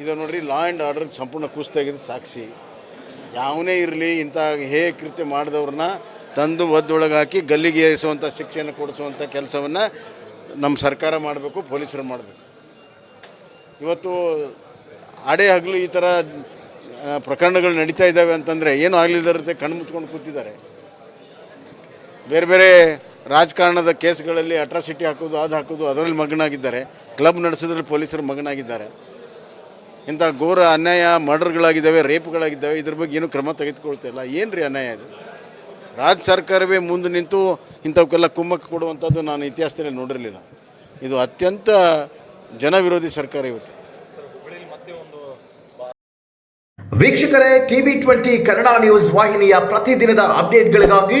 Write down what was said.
ಇದು ನೋಡ್ರಿ law and order ಸಂಪೂರ್ಣ ಕುಸಿತಾಗಿದೆ ಸಾಕ್ಷಿ. ಯಾವನೇ ಇರಲಿ, ಇಂಥ ಹೇ ಕೃತ್ಯ ಮಾಡಿದವ್ರನ್ನ ತಂದು ಒದ್ದೊಳಗೆ ಹಾಕಿ ಗಲ್ಲಿಗೆ ಏರಿಸುವಂಥ ಶಿಕ್ಷೆಯನ್ನು ಕೊಡಿಸುವಂಥ ಕೆಲಸವನ್ನು ನಮ್ಮ ಸರ್ಕಾರ ಮಾಡಬೇಕು, ಪೊಲೀಸರು ಮಾಡಬೇಕು. ಇವತ್ತು ಆಡೇ ಹಗಲು ಈ ಥರ ಪ್ರಕರಣಗಳು ನಡೀತಾ ಇದ್ದಾವೆ ಅಂತಂದರೆ ಏನು ಆಗಲಿಲ್ಲದಂತೆ ಕಣ್ಣು ಮುಚ್ಕೊಂಡು ಕೂತಿದ್ದಾರೆ. ಬೇರೆ ಬೇರೆ ರಾಜಕಾರಣದ ಕೇಸ್ಗಳಲ್ಲಿ ಅಟ್ರಾಸಿಟಿ ಹಾಕೋದು ಅದು ಹಾಕೋದು ಅದರಲ್ಲಿ ಮಗನಾಗಿದ್ದಾರೆ. ಕ್ಲಬ್ ನಡೆಸೋದ್ರಲ್ಲಿ ಪೊಲೀಸರು ಮಗನಾಗಿದ್ದಾರೆ. ಇಂಥ ಘೋರ ಅನ್ಯಾಯ ಮರ್ಡರ್ಗಳಾಗಿದ್ದಾವೆ, ರೇಪ್ಗಳಾಗಿದ್ದಾವೆ, ಇದ್ರ ಬಗ್ಗೆ ಏನು ಕ್ರಮ ತೆಗೆದುಕೊಳ್ತಿಲ್ಲ ಏನು ರೀ ಅನ್ಯಾಯ ಇದು? ರಾಜ್ಯ ಸರ್ಕಾರವೇ ಮುಂದೆ ನಿಂತು ಇಂಥವಕ್ಕೆಲ್ಲ ಕುಮ್ಮಕ್ಕೆ ಕೊಡುವಂಥದ್ದು ನಾನು ಇತಿಹಾಸದಲ್ಲಿ ನೋಡಿರಲಿಲ್ಲ. ಇದು ಅತ್ಯಂತ ಜನವಿರೋಧಿ ಸರ್ಕಾರ ಇವತ್ತು. ವೀಕ್ಷಕರೇ, ಟಿವಿ ಟ್ವೆಂಟಿ ಕನ್ನಡ ನ್ಯೂಸ್ ವಾಹಿನಿಯ ಪ್ರತಿದಿನದ ಅಪ್ಡೇಟ್ಗಳಿಗಾಗಿ